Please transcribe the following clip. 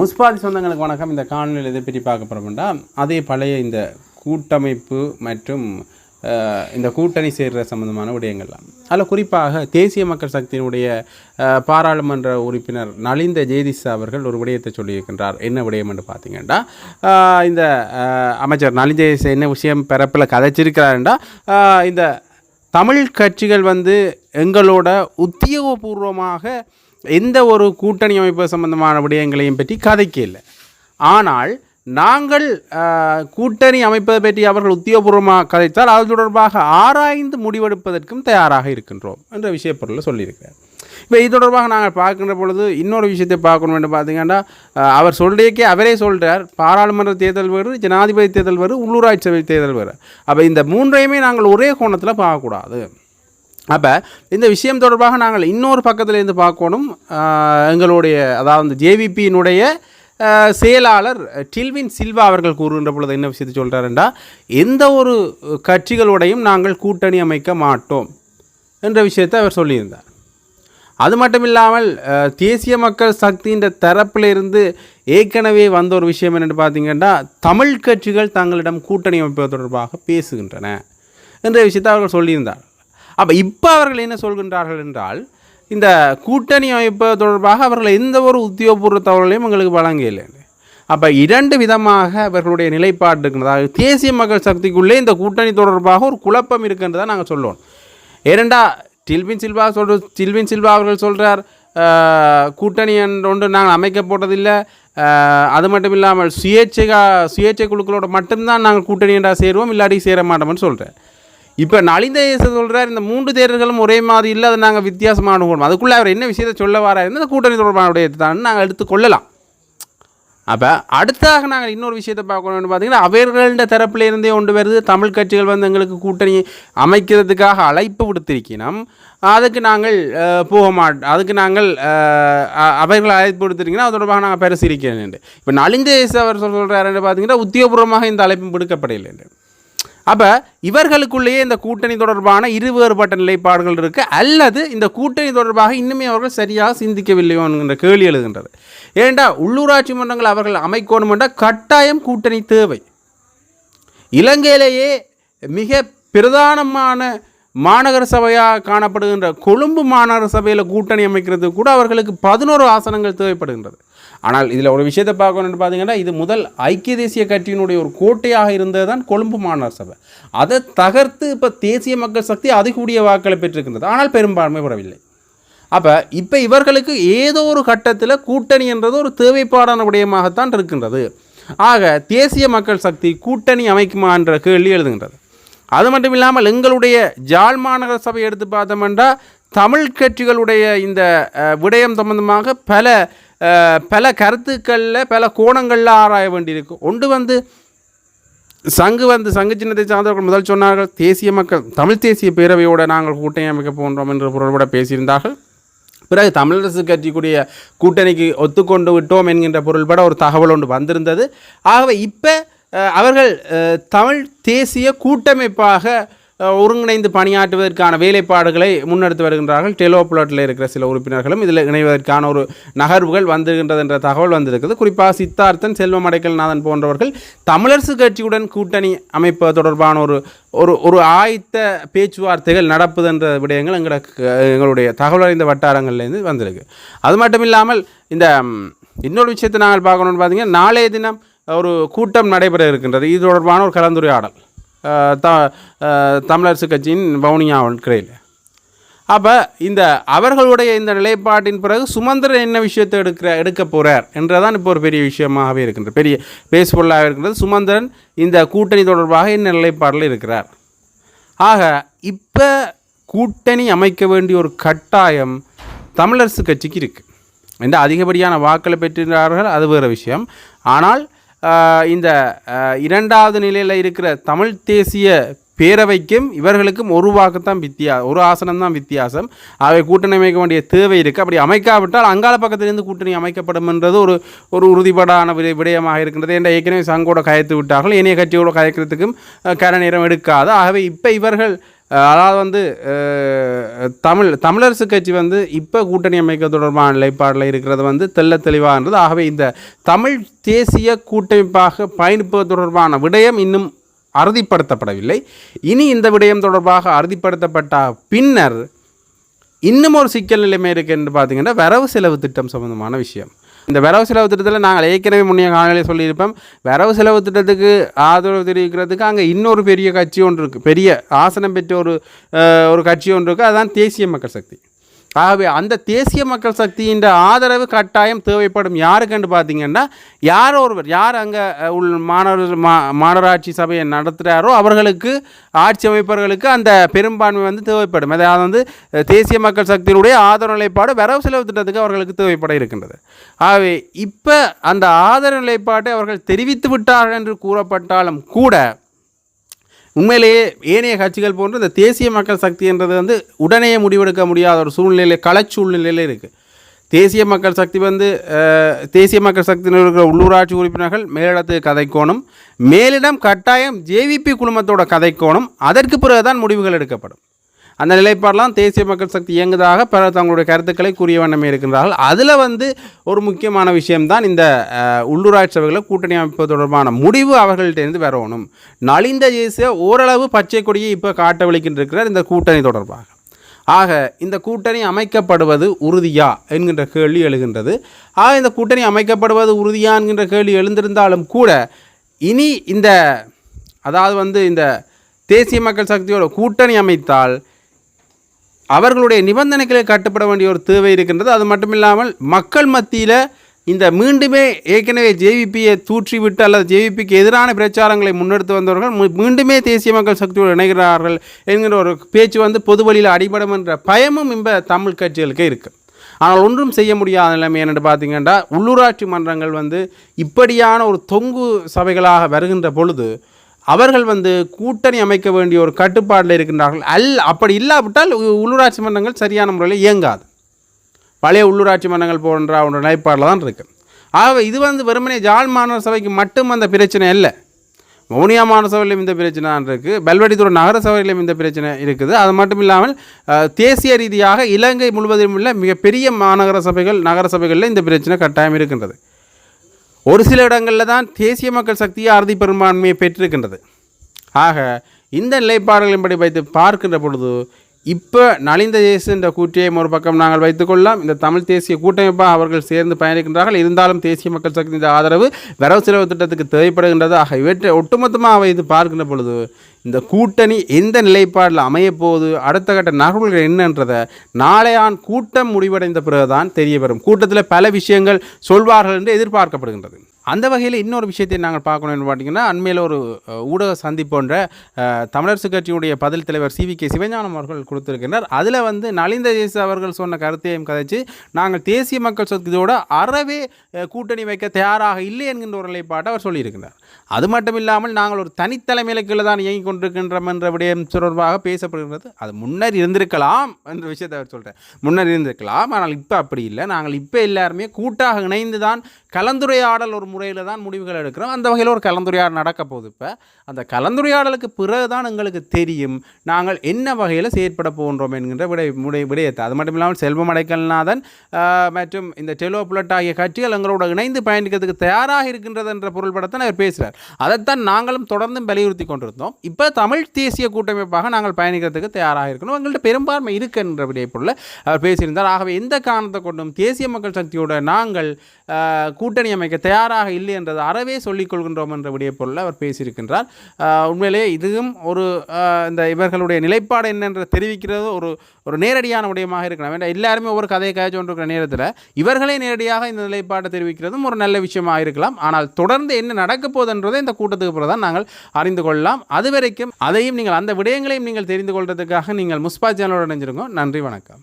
முஸ்பாதி சொந்தங்களுக்கு வணக்கம். இந்த காணொலியில் எதை பற்றி பார்க்க போகிறோம்னா அதே பழைய இந்த கூட்டமைப்பு மற்றும் இந்த கூட்டணி சேர்கிற சம்பந்தமான விடயங்கள்லாம் அதில் குறிப்பாக தேசிய மக்கள் சக்தியினுடைய பாராளுமன்ற உறுப்பினர் நலிந்த ஜெயதிஷா அவர்கள் ஒரு விடயத்தை சொல்லியிருக்கின்றார். என்ன விடயம் என்று பார்த்தீங்கன்னா இந்த அமைச்சர் நலிந்த ஜெயதிஷ் என்ன விஷயம் பிறப்பில் கதைச்சிருக்கிறாருண்டா இந்த தமிழ் கட்சிகள் வந்து எங்களோட உத்தியோகபூர்வமாக எந்த ஒரு கூட்டணி அமைப்பு சம்பந்தமான விடயங்களையும் பற்றி கதைக்க இல்லை. ஆனால் நாங்கள் கூட்டணி அமைப்பதை பற்றி அவர்கள் உத்தியோகபூர்வமாக கதைத்தால் அது தொடர்பாக ஆராய்ந்து முடிவெடுப்பதற்கும் தயாராக இருக்கின்றோம் என்ற விஷயப்பொருளில் சொல்லியிருக்கிறார். இப்போ இது தொடர்பாக நாங்கள் பார்க்கின்ற பொழுது இன்னொரு விஷயத்தை பார்க்கணும் என்று பார்த்தீங்கன்னா அவர் சொல்கிறக்கே அவரே சொல்கிறார் பாராளுமன்ற தேர்தல் வேறு ஜனாதிபதி தேர்தல் வேறு உள்ளூராட்சி சபை தேர்தல் வேறு. அப்போ இந்த மூன்றையுமே நாங்கள் ஒரே கோணத்தில் பார்க்கக்கூடாது. அப்போ இந்த விஷயம் தொடர்பாக நாங்கள் இன்னொரு பக்கத்துலேருந்து பார்க்கணும். எங்களுடைய அதாவது ஜேவிபியினுடைய செயலாளர் டில்வின் சில்வா அவர்கள் கூறுகின்ற பொழுது என்ன விஷயத்தை சொல்கிறாருண்டா எந்த ஒரு கட்சிகளோடையும் நாங்கள் கூட்டணி அமைக்க மாட்டோம் என்ற விஷயத்தை அவர் சொல்லியிருந்தார். அது மட்டும் இல்லாமல் தேசிய மக்கள் சக்தின்ற தரப்பிலிருந்து ஏற்கனவே வந்த ஒரு விஷயம் என்னென்னு பார்த்தீங்கன்னா தமிழ் கட்சிகள் தங்களிடம் கூட்டணி அமைப்பது தொடர்பாக பேசுகின்றன என்ற விஷயத்தை அவர்கள் சொல்லியிருந்தார். அப்போ இப்போ அவர்கள் என்ன சொல்கின்றார்கள் என்றால் இந்த கூட்டணி அமைப்பு தொடர்பாக அவர்கள் எந்த ஒரு உத்தியோகபூர்வ தகவலையும் எங்களுக்கு வழங்கவில்லை. அப்போ இரண்டு விதமாக அவர்களுடைய நிலைப்பாடு இருக்கிறது அதாவது தேசிய மக்கள் சக்திக்குள்ளே இந்த கூட்டணி தொடர்பாக ஒரு குழப்பம் இருக்குன்றதை நாங்கள் சொல்லுவோம். ஏனெண்டா டில்வின் சில்வா சொல்ற டில்வின் சில்வா அவர்கள் சொல்கிறார் கூட்டணி ஒன்று நாங்கள் அமைக்க போட்டதில்லை அது மட்டும் இல்லாமல் சுயேட்சைகா சுயேட்சை குழுக்களோட மட்டும்தான் நாங்கள் கூட்டணி என்றால் சேருவோம் இல்லாட்டி சேர மாட்டோம்னு சொல்கிறேன் இப்போ நலிந்த இயேசு சொல்கிறார் இந்த மூன்று தேர்தல்களும் ஒரே மாதிரி இல்லை அதை நாங்கள் வித்தியாசமாக அணுகணும் அதுக்குள்ளே அவர் என்ன விஷயத்தை சொல்ல வராரு இந்த கூட்டணி தொடர்பானுடைய தான் நாங்கள் எடுத்துக்கொள்ளலாம் அப்போ அடுத்தாக நாங்கள் இன்னொரு விஷயத்தை பார்க்கணும்னு பார்த்தீங்கன்னா அவர்கள தரப்பில் இருந்தே கொண்டு வருது. தமிழ் கட்சிகள் வந்து எங்களுக்கு கூட்டணி அமைக்கிறதுக்காக அழைப்பு விடுத்திருக்கணும் அதுக்கு நாங்கள் போக மாட்டோம் அதுக்கு நாங்கள் அவர்கள் அழைப்பு விடுத்திருக்கீங்கன்னா அது தொடர்பாக நாங்கள் பரிசீலிக்கிறேன் இப்போ நலிந்த இயேசு அவர் சொல்கிறாருன்னு பார்த்தீங்கன்னா உத்தியோகபூர்வமாக இந்த அழைப்பு விடுக்கப்படவில்லை அப்போ இவர்களுக்குள்ளேயே இந்த கூட்டணி தொடர்பான இரு வேறுபட்ட நிலைப்பாடுகள் இருக்குது அல்லது இந்த கூட்டணி தொடர்பாக இன்னுமே அவர்கள் சரியாக சிந்திக்கவில்லையோ என்கின்ற கேள்வி எழுகின்றது. ஏண்டா உள்ளூராட்சி மன்றங்கள் அவர்கள் அமைக்கணும் என்றால் கட்டாயம் கூட்டணி தேவை. இலங்கையிலேயே மிக பிரதானமான மாநகர சபையாக காணப்படுகின்ற கொழும்பு மாநகர சபையில் கூட்டணி அமைக்கிறது கூட அவர்களுக்கு பதினோரு ஆசனங்கள் தேவைப்படுகின்றது. ஆனால் இதில் ஒரு விஷயத்தை பார்க்கணும்னு பார்த்தீங்கன்னா இது முதல் ஐக்கிய தேசிய கட்சியினுடைய ஒரு கோட்டையாக இருந்தது தான் கொழும்பு மாநகர சபை. அதை தகர்த்து இப்போ தேசிய மக்கள் சக்தி அதிகூடிய வாக்களை பெற்றிருக்கின்றது. ஆனால் பெரும்பான்மை பெறவில்லை அப்போ இப்போ இவர்களுக்கு ஏதோ ஒரு கட்டத்தில் கூட்டணி என்றது ஒரு தேவைப்பாடான விடயமாகத்தான் இருக்கின்றது. ஆக தேசிய மக்கள் சக்தி கூட்டணி அமைக்குமா என்ற கேள்வி எழுதுகின்றது. அது மட்டும் இல்லாமல் எங்களுடைய ஜாழ் மாநகர சபை எடுத்து பார்த்தோம்னா தமிழ் கட்சிகளுடைய இந்த விடயம் சம்பந்தமாக பல பல கருத்துக்களில் பல கோணங்களில் ஆராய வேண்டியிருக்கும் ஒன்று வந்து சங்கு வந்து சங்கு சின்னத்தை சார்ந்தவர்கள் முதல் சொன்னார்கள் தேசிய மக்கள் தமிழ் தேசிய பேரவையோடு நாங்கள் கூட்டணி அமைக்க போன்றோம் என்ற பொருள்பட பேசியிருந்தார்கள். பிறகு தமிழரசு கட்சிக்குரிய கூட்டணிக்கு ஒத்துக்கொண்டு விட்டோம் என்கின்ற பொருள்பட ஒரு தகவல் ஒன்று வந்திருந்தது. ஆகவே இப்போ அவர்கள் தமிழ் தேசிய கூட்டமைப்பாக ஒருங்கிணைந்து பணியாற்றுவதற்கான வேலைப்பாடுகளை முன்னெடுத்து வருகின்றார்கள். டெலோபுலட்டில் இருக்கிற சில உறுப்பினர்களும் இதில் இணைவதற்கான ஒரு நகர்வுகள் வந்திருக்கின்றது என்ற தகவல் வந்திருக்கிறது குறிப்பாக சித்தார்த்தன் செல்வம் அடைக்கல்நாதன் போன்றவர்கள் தமிழரசு கட்சியுடன் கூட்டணி அமைப்பது தொடர்பான ஒரு ஒரு ஒரு ஆயத்த பேச்சுவார்த்தைகள் நடப்புது என்ற விடயங்கள் எங்களுக்கு எங்களுடைய தகவல் அறிந்த வட்டாரங்கள்லேருந்து வந்திருக்கு. அது மட்டும் இல்லாமல் இந்த இன்னொரு விஷயத்தை நாங்கள் பார்க்கணும்னு பார்த்தீங்கன்னா நாளைய தினம் ஒரு கூட்டம் நடைபெற இருக்கின்றது. இது தொடர்பான ஒரு கலந்துரையாடல். த தமிழரசு கட்சியின் வவுனியா கிரையில். அப்போ இந்த அவர்களுடைய இந்த நிலைப்பாட்டின் பிறகு சுமந்திரன் என்ன விஷயத்தை எடுக்கிற எடுக்க போகிறார் என்றதான் இப்போ ஒரு பெரிய விஷயமாகவே இருக்கின்றது. பெரிய பேஸ்பொருளாக இருக்கின்றது. சுமந்திரன் இந்த கூட்டணி தொடர்பாக என்ன நிலைப்பாடில் இருக்கிறார்? ஆக இப்போ கூட்டணி அமைக்க வேண்டிய ஒரு கட்டாயம் தமிழரசு கட்சிக்கு இருக்குது இந்த அதிகப்படியான வாக்களை பெற்றிருக்கிறார்கள் அது வேறு விஷயம். ஆனால் இந்த இரண்டாவது நிலையில் இருக்கிற தமிழ் தேசிய பேரவைக்கும் இவர்களுக்கும் ஒரு வாக்குத்தான் வித்தியா ஒரு ஆசனம் தான் வித்தியாசம். அவை கூட்டணி அமைக்க வேண்டிய தேவை இருக்குது அப்படி அமைக்காவிட்டால் அங்கால பக்கத்திலிருந்து கூட்டணி அமைக்கப்படும் என்றது ஒரு ஒரு உறுதிப்பாடான விட விடயமாக இருக்கின்றது. என்ற ஏற்கனவே சங்கோட கயத்து விட்டார்கள். இணைய கட்சியோட கயக்கிறதுக்கும் கர நேரம் எடுக்காது. ஆகவே இப்போ இவர்கள் அதாவது வந்து தமிழ் தமிழரசு கட்சி வந்து இப்போ கூட்டணி அமைக்க தொடர்பான நிலைப்பாடில் இருக்கிறது வந்து தெள்ள தெளிவாகிறது ஆகவே இந்த தமிழ் தேசிய கூட்டமைப்பாக பயணிப்பது தொடர்பான விடயம் இன்னும் அறுதிப்படுத்தப்படவில்லை. இனி இந்த விடயம் தொடர்பாக அறுதிப்படுத்தப்பட்ட பின்னர் இன்னும் ஒரு சிக்கல் நிலைமை இருக்கு என்று பார்த்தீங்கன்னா வரவு செலவு திட்டம் சம்பந்தமான விஷயம். இந்த வரவு செலவு திட்டத்தில் நாங்கள் ஏற்கனவே முன்னைய காலையில் சொல்லியிருப்போம் வரவு செலவு திட்டத்துக்கு ஆதரவு தெரிவிக்கிறதுக்கு அங்கே இன்னொரு பெரிய கட்சி ஒன்று இருக்குது பெரிய ஆசனம் பெற்ற ஒரு ஒரு கட்சி ஒன்று இருக்குது அதுதான் தேசிய மக்கள் சக்தி. ஆகவே அந்த தேசிய மக்கள் சக்தியின் ஆதரவு கட்டாயம் தேவைப்படும். யாருக்குன்னு பார்த்தீங்கன்னா யாரோ ஒருவர் யார் அங்கே உள் மாணவர் மா மாநகராட்சி சபையை நடத்துகிறாரோ அவர்களுக்கு ஆட்சி அமைப்பவர்களுக்கு அந்த பெரும்பான்மை வந்து தேவைப்படும். அதாவது வந்து தேசிய மக்கள் சக்தியினுடைய ஆதரவு நிலைப்பாடு வரவு செலவு திட்டத்துக்கு அவர்களுக்கு தேவைப்பட இருக்கின்றது. ஆகவே இப்போ அந்த ஆதரவு நிலைப்பாட்டை அவர்கள் தெரிவித்து விட்டார்கள் என்று கூறப்பட்டாலும் கூட உண்மையிலேயே ஏனைய கட்சிகள் போன்று இந்த தேசிய மக்கள் சக்தி என்றது வந்து உடனே முடிவெடுக்க முடியாத ஒரு சூழ்நிலையில் கள சூழ்நிலையில் இருக்குது தேசிய மக்கள் சக்தி வந்து தேசிய மக்கள் சக்தியில் இருக்கிற உள்ளூராட்சி உறுப்பினர்கள் மேலிடத்துக்கு கதைக்கோணும் மேலிடம் கட்டாயம் ஜேவிபி குழுமத்தோட கதைக்கோணும் அதற்கு பிறகுதான் முடிவுகள் எடுக்கப்படும். அந்த நிலைப்பாடெல்லாம் தேசிய மக்கள் சக்தி இயங்குதாக பலர் தங்களுடைய கருத்துக்களை கூறிய வண்ணமே இருக்கின்றார்கள். அதில் வந்து ஒரு முக்கியமான விஷயம்தான் இந்த உள்ளூராட்சி சபைகளை கூட்டணி அமைப்பது தொடர்பான முடிவு அவர்கள்ட்டேருந்து வரணும். நலிந்த தேசிய ஓரளவு பச்சை கொடியை இப்போ காட்ட விழிக்கின்றிருக்கிறார் இந்த கூட்டணி தொடர்பாக. ஆக இந்த கூட்டணி அமைக்கப்படுவது உறுதியா என்கின்ற கேள்வி எழுகின்றது. ஆக இந்த கூட்டணி அமைக்கப்படுவது உறுதியா என்கின்ற கேள்வி எழுந்திருந்தாலும் கூட இனி இந்த அதாவது வந்து இந்த தேசிய மக்கள் சக்தியோட கூட்டணி அமைத்தால் அவர்களுடைய நிபந்தனைகளை கட்டுப்பட வேண்டிய ஒரு தேவை இருக்கின்றது. அது மட்டும் இல்லாமல் மக்கள் மத்தியில் இந்த மீண்டுமே ஏற்கனவே ஜேவிபியை தூற்றிவிட்டு அல்லது ஜேவிபிக்கு எதிரான பிரச்சாரங்களை முன்னெடுத்து வந்தவர்கள் மீண்டுமே தேசிய மக்கள் சக்தியோடு இணைகிறார்கள் என்கிற ஒரு பேச்சு வந்து பொது வழியில் அடிபடும் என்ற பயமும் இந்த தமிழ் கட்சிகளுக்கு இருக்குது ஆனால் ஒன்றும் செய்ய முடியாத நிலைமை என்னென்னு பார்த்தீங்கன்னா உள்ளூராட்சி மன்றங்கள் வந்து இப்படியான ஒரு தொங்கு சபைகளாக வருகின்ற பொழுது அவர்கள் வந்து கூட்டணி அமைக்க வேண்டிய ஒரு கட்டுப்பாட்டில் இருக்கின்றார்கள். அல் அப்படி இல்லாவிட்டால் உள்ளூராட்சி மன்றங்கள் சரியான முறையில் இயங்காது. பழைய உள்ளூராட்சி மன்றங்கள் போன்ற ஒரு நிலைப்பாடில் தான் இருக்குது ஆகவே இது வந்து வெறுமனே ஜாழ் மாநகர சபைக்கு மட்டும் அந்த பிரச்சனை இல்லை மௌனியா மாநகர சபையிலும் இந்த பிரச்சனை தான் இருக்குது பெல்வெடித்துறை நகர சபையிலும் இந்த பிரச்சனை இருக்குது. அது மட்டும் இல்லாமல் தேசிய ரீதியாக இலங்கை முழுவதிலும் உள்ள மிகப்பெரிய மாநகர சபைகள் நகர சபைகளில் இந்த பிரச்சனை கட்டாயம் இருக்கின்றது. ஒரு சில இடங்களில் தான் தேசிய மக்கள் சக்தியை அறுதி பெரும்பான்மையை பெற்றிருக்கின்றது. ஆக இந்த நிலைப்பாடுகளின்படி வைத்து பார்க்கின்ற பொழுது இப்போ நலிந்த தேச என்ற ஒரு பக்கம் நாங்கள் வைத்துக்கொள்ளலாம். இந்த தமிழ் தேசிய கூட்டமைப்பாக அவர்கள் சேர்ந்து பயணிக்கின்றார்கள். இருந்தாலும் தேசிய மக்கள் சக்தி இந்த ஆதரவு வரவு செலவு திட்டத்துக்கு தேவைப்படுகின்றது. ஆக இவற்றை ஒட்டுமொத்தமாக வைத்து பார்க்கின்ற பொழுது இந்த கூட்டணி எந்த நிலைப்பாடில் அமையப்போகுது அடுத்த கட்ட நகர்வுகள் என்னன்றதை நாளையான் கூட்டம் முடிவடைந்த பிறகுதான் தெரிய வரும் கூட்டத்தில் பல விஷயங்கள் சொல்வார்கள் என்று எதிர்பார்க்கப்படுகின்றது. அந்த வகையில் இன்னொரு விஷயத்தை நாங்கள் பார்க்கணும்னு பார்த்தீங்கன்னா அண்மையில் ஒரு ஊடக சந்திப்பு ஒன்றை தமிழரசு கட்சியுடைய பதில் தலைவர் சி வி கே சிவஞானம் அவர்கள் கொடுத்திருக்கின்றார். அதில் வந்து நலிந்த தேச அவர்கள் சொன்ன கருத்தையும் கதைச்சு நாங்கள் தேசிய மக்கள் சக்தியோட அறவே கூட்டணி வைக்க தயாராக இல்லை என்கின்ற ஒரு நிலைப்பாட்டை அவர் சொல்லியிருக்கிறார் அது மட்டும் இல்லாமல் நாங்கள் ஒரு தனித்தலைமையில கீழே தான் இயங்கிக் கொண்டிருக்கின்றோம் என்ற விடயம் தொடர்பாக பேசப்படுகிறது அது முன்னர் இருந்திருக்கலாம் என்ற விஷயத்தை அவர் சொல்கிறேன் முன்னர் இருந்திருக்கலாம் ஆனால் இப்போ அப்படி இல்லை. நாங்கள் இப்போ எல்லாருமே கூட்டாக இணைந்து தான் கலந்துரையாடல் ஒரு முறையில் தான் முடிவுகள் எடுக்கிறோம். அந்த வகையில் ஒரு கலந்துரையாடல் நடக்க போகுது இப்போ. அந்த கலந்துரையாடலுக்கு பிறகு தான் எங்களுக்கு தெரியும் நாங்கள் என்ன வகையில் செயற்பட போகின்றோம் என்கின்ற விடை விடை விடயத்தை. அது மட்டும் இல்லாமல் செல்வம் அடைக்கல்நாதன் மற்றும் இந்த டெலோ புலட் ஆகிய கட்சிகள் எங்களோட இணைந்து பயணிக்கிறதுக்கு தயாராக இருக்கின்றது என்ற பொருள்படத்தான் அவர் பேசுகிறார் அதைத்தான் நாங்களும் தொடர்ந்து வலியுறுத்தி கொண்டிருந்தோம். இப்போ தமிழ் தேசிய கூட்டமைப்பாக நாங்கள் பயணிக்கிறதுக்கு தயாராக இருக்கணும். எங்கள்கிட்ட பெரும்பான்மை இருக்குன்ற விடய பொருள் அவர் பேசியிருந்தார். ஆகவே எந்த காரணத்தை கொண்டும் தேசிய மக்கள் சக்தியோட நாங்கள் கூட்டணி அமைக்க தயாராக இல்லை என்றதை அறவே சொல்லிக் கொள்கின்றோம் என்ற விடய பொருள் அவர் பேசியிருக்கின்றார். உண்மையிலேயே இதுவும் ஒரு இந்த இவர்களுடைய நிலைப்பாடு என்னென்று தெரிவிக்கிறது ஒரு ஒரு நேரடியான விடயமாக இருக்கலாம். வேண்டாம் எல்லாருமே ஒவ்வொரு கதையை காய்ச்சி கொண்டிருக்கிற நேரத்தில் இவர்களே நேரடியாக இந்த நிலைப்பாட்டை தெரிவிக்கிறதும் ஒரு நல்ல விஷயமாக இருக்கலாம். ஆனால் தொடர்ந்து என்ன நடக்கப் போதுன்றதை இந்த கூட்டத்துக்கு பிறகு தான் நாங்கள் அறிந்து கொள்ளலாம். அது வரைக்கும் அதையும் நீங்கள் அந்த விடயங்களையும் நீங்கள் தெரிந்து கொள்வதற்காக நீங்கள் முஸ்பா சேனலோடு இணைஞ்சிருங்க நன்றி வணக்கம்.